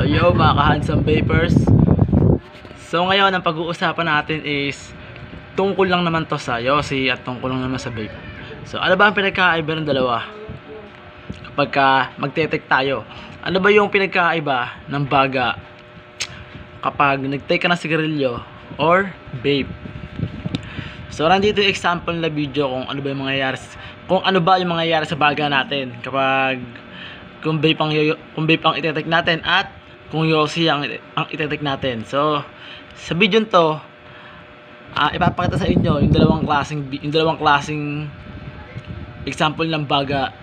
So yo mga ka-handsome vapors So ngayon ang pag-uusapan natin is Tungkol lang naman to sa Yossi at tungkol lang naman sa vape. So ano ba ang pinagkaiba ng dalawa? Kapag ka magte-take tayo Ano ba yung pinagkaiba ng baga Kapag nag-take ka ng sigarilyo Or vape? So nandito yung example na video kung ano ba yung mangyayari kung ano ba yung mangyayari sa baga natin kapag kung vape ang kung vape ang itetek natin at kung Yossi ang ang itetek natin. So sa video to ah ipapakita sa inyo yung dalawang klaseng yung dalawang klaseng example ng baga.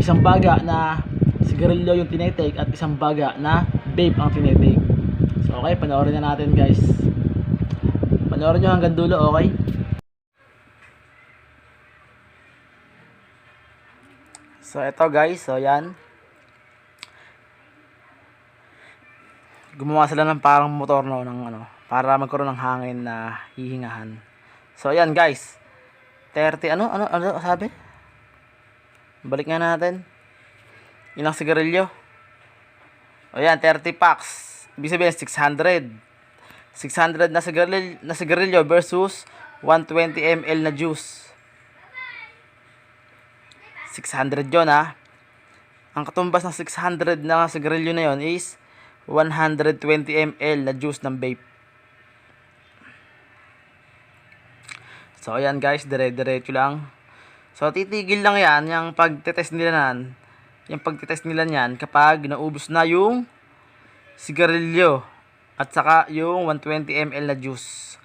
Isang baga na sigarilyo yung tinetake at isang baga na vape ang tinetake. So okay, panoorin na natin guys. Panoorin nyo hanggang dulo, okay? So, eto guys. So, yan. Gumawa sila ng parang motor no, ng ano, para magkaroon ng hangin na hihingahan. So, yan guys. 30, ano, ano, ano sabi? Balik nga natin. Ilang sigarilyo? O yan, 30 packs. Ibig sabihin, 600. 600 na sigarilyo, na sigarilyo versus 120 ml na juice. 600 yon ha. Ang katumbas ng 600 na sigarilyo na yon is 120 ml na juice ng vape. So ayan guys, dire-diretso lang. So titigil lang yan, yung pagtetest nila nan, yung pagtetest nila niyan kapag naubos na yung sigarilyo at saka yung 120 ml na juice.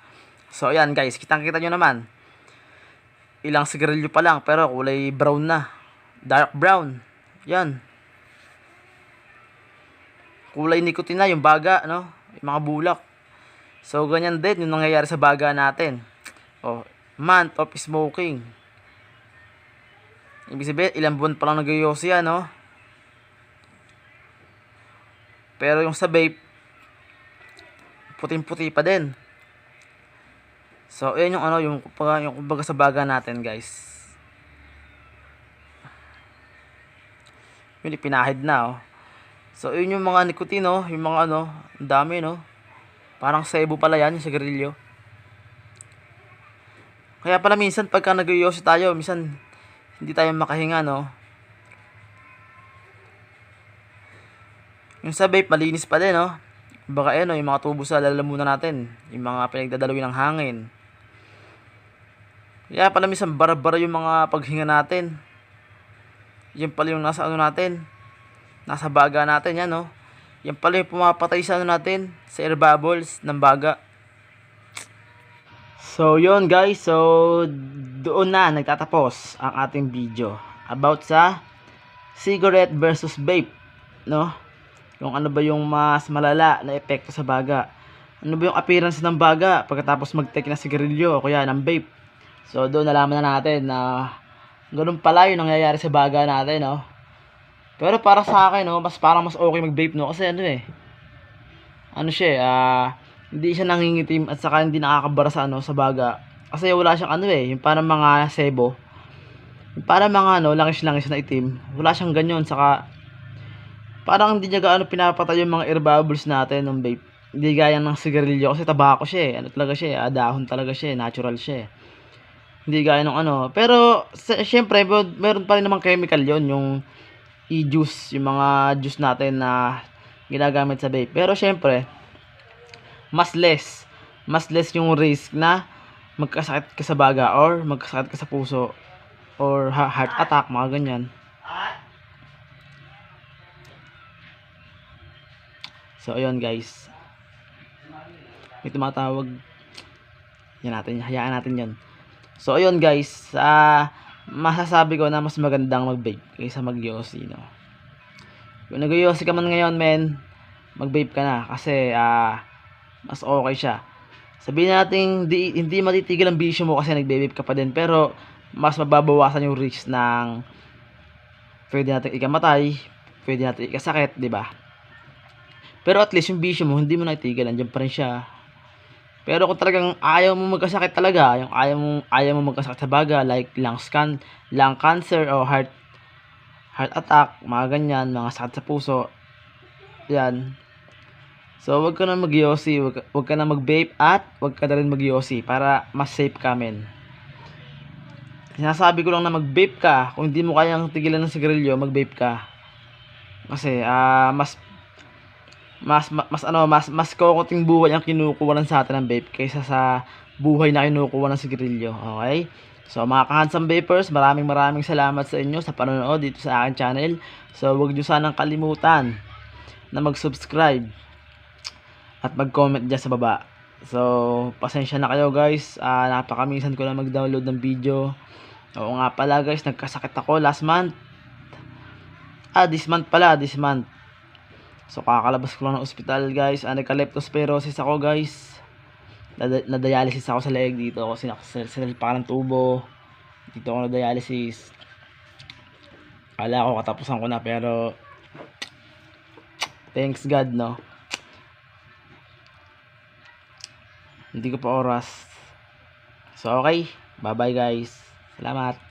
So ayan guys, kitang-kita nyo naman. Ilang sigarilyo pa lang pero kulay brown na. Dark brown. Yan. Kulay nicotine na yung baga, no? Yung mga bulak. So ganyan din yung nangyayari sa baga natin. Oh, month of smoking. Ibig sabihin, ilang buwan pa lang nag-yosi yan, no? Pero yung sa vape, puting-puti pa din. So, yun yung ano, yung, yung kumbaga sa baga natin, guys. Yun, ipinahid na, oh. So, yun yung mga nicotine, oh. Yung mga ano, dami, no? Parang sebo pala yan, yung sigarilyo. Kaya pala minsan, pagka nag tayo, minsan, hindi tayo makahinga, no? Yung sa vape, malinis pa din, no? Baka eh, no, yung mga tubo sa lalamunan natin. Yung mga pinagdadalawin ng hangin. Kaya pala minsan bara-bara yung mga paghinga natin. Yan pala yung nasa ano natin. Nasa baga natin, yan, no? Yan pala yung pumapatay sa ano natin. Sa air bubbles ng baga. So, yun guys. So, doon na nagtatapos ang ating video about sa cigarette versus vape, no? Yung ano ba yung mas malala na epekto sa baga. Ano ba yung appearance ng baga pagkatapos mag-take ng sigarilyo o kaya ng vape. So, doon nalaman na natin na ganun pala yung nangyayari sa baga natin, no? Pero para sa akin, no, mas parang mas okay mag-vape, no? Kasi ano eh, ano siya, eh, ah, hindi siya nangingitim at saka hindi nakakabara sa ano sa baga. Kasi wala siyang ano eh, yung parang mga sebo. Yung parang mga ano, langis-langis na itim. Wala siyang ganyan saka parang hindi niya gaano pinapatay yung mga air bubbles natin ng vape. Hindi gaya ng sigarilyo kasi tabako siya eh. Ano talaga siya eh, ah, dahon talaga siya eh, natural siya eh. Hindi gaya ng ano. Pero syempre, mer- meron pa rin namang chemical yon yung e-juice, yung mga juice natin na ginagamit sa vape. Pero syempre, mas less. Mas less yung risk na magkasakit ka sa baga or magkasakit ka sa puso or heart attack, mga ganyan. So, ayun guys. May tumatawag. Yan natin, hayaan natin yan. So, ayun guys. ah masasabi ko na mas magandang mag-vape kaysa mag-yossi, no? Kung nag-yossi ka man ngayon, men, mag-vape ka na. Kasi, ah mas okay siya. Sabihin natin, di, hindi matitigil ang bisyo mo kasi nagbe-vape ka pa din. Pero, mas mababawasan yung risk ng pwede natin ikamatay, pwede natin ikasakit, di ba? Pero at least yung bisyo mo, hindi mo na itigil, andyan pa rin siya. Pero kung talagang ayaw mo magkasakit talaga, yung ayaw mo, ayaw mo magkasakit sa baga, like lung, scan, lung cancer o heart heart attack, mga ganyan, mga sakit sa puso, yan. So, wag ka na mag-yosi, wag, wag ka na mag-vape at wag ka na rin mag-yosi para mas safe ka men. Sinasabi ko lang na mag-vape ka. Kung hindi mo kayang tigilan ng sigarilyo, mag-vape ka. Kasi ah mas mas ma- mas ano mas mas kokoting buhay ang kinukuha ng sa atin ng vape kaysa sa buhay na kinukuha ng sigarilyo. Okay? So mga ka-handsome vapers, maraming maraming salamat sa inyo sa panonood dito sa aking channel. So huwag niyo sanang kalimutan na mag-subscribe at mag-comment dyan sa baba. So, pasensya na kayo guys. Ah, napakamisan ko lang mag-download ng video. Oo nga pala guys, nagkasakit ako last month. Ah, this month pala, this month. So, kakalabas ko lang ng ospital guys. Ah, nagka-leptospirosis ako guys. Na-dialysis ako sa leg dito. Ako pa ng tubo. Dito ako na-dialysis. Kala ko katapusan ko na pero thanks God no. Hindi ko pa oras. So, okay. Bye-bye, guys. Salamat.